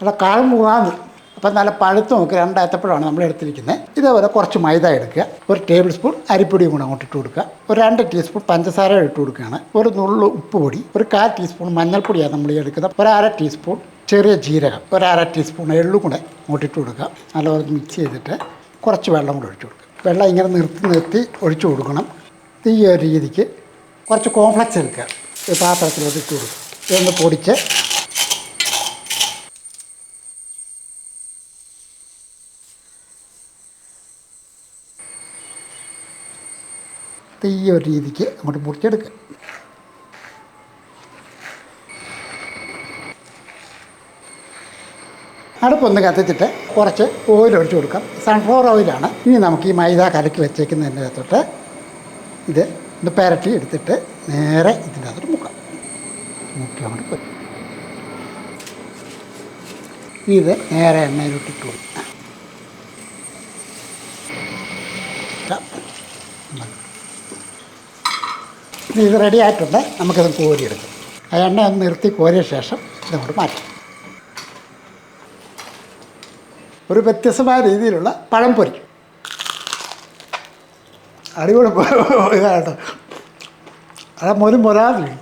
നല്ല കാൾമുകാന്ന് അപ്പം നല്ല പഴുത്ത് നോക്കി രണ്ടായത്തപ്പോഴാണ് നമ്മൾ എടുത്തിരിക്കുന്നത് ഇതേപോലെ കുറച്ച് മൈദ എടുക്കുക. ഒരു ടേബിൾ സ്പൂൺ അരിപ്പൊടിയും കൂടെ അങ്ങോട്ട് ഇട്ട് കൊടുക്കുക. ഒരു രണ്ട് ടീസ്പൂൺ പഞ്ചസാര ഇട്ട് കൊടുക്കുകയാണ്. ഒരു നുള്ളു ഉപ്പ് പൊടി ഒരു കാൽ ടീസ്പൂൺ മഞ്ഞൾപ്പൊടിയാണ് നമ്മൾ എടുക്കുന്നത്. ഒരു അര ടീസ്പൂൺ ചെറിയ ജീരകം ഒരു അര ടീസ്പൂൺ എള്ളും കൂടെ അങ്ങോട്ട് ഇട്ട് കൊടുക്കുക. നല്ലപോലെ മിക്സ് ചെയ്തിട്ട് കുറച്ച് വെള്ളം കൂടെ ഒഴിച്ചു കൊടുക്കുക. വെള്ളം ഇങ്ങനെ നിർത്തി നിർത്തി ഒഴിച്ചു കൊടുക്കണം. ഈ ഒരു രീതിക്ക് കുറച്ച് കോംപ്ലക്സ് എടുക്കുക. പാത്രത്തിലോട്ട് ഇട്ട് കൊടുക്കുക. ഇതൊന്ന് പൊടിച്ച് ഈ ഒരു രീതിക്ക് അങ്ങോട്ട് മുറിച്ചെടുക്കുക. അടുപ്പൊന്ന് കത്തിച്ചിട്ട് കുറച്ച് ഓയിൽ ഒഴിച്ചു കൊടുക്കാം. സൺഫ്ലവർ ഓയിലാണ് ഇനി നമുക്ക് ഈ മൈദ കലക്കി വെച്ചേക്കുന്നതിന്റെ അകത്തോട്ട് ഇത് ഒന്ന് പെരട്ടി എടുത്തിട്ട് നേരെ ഇതിന്റെ അകത്തോട്ട് മുക്കാം. മുക്കി അങ്ങോട്ട് പോയി. ഇത് നേരെ എണ്ണയിലോട്ട് ഇട്ട് കൊടുക്കും. ഇത് റെഡി ആയിട്ടുണ്ട്. നമുക്കത് കോരിയെടുക്കാം. ആ എണ്ണ ഒന്ന് നിർത്തി കോരിയ ശേഷം ഇതങ്ങോട്ട് മാറ്റും. ഒരു വ്യത്യസ്തമായ രീതിയിലുള്ള പഴംപൊരി. അടിപൊളി ഇതായിട്ട് അത് മുരും മൊരാതില്ല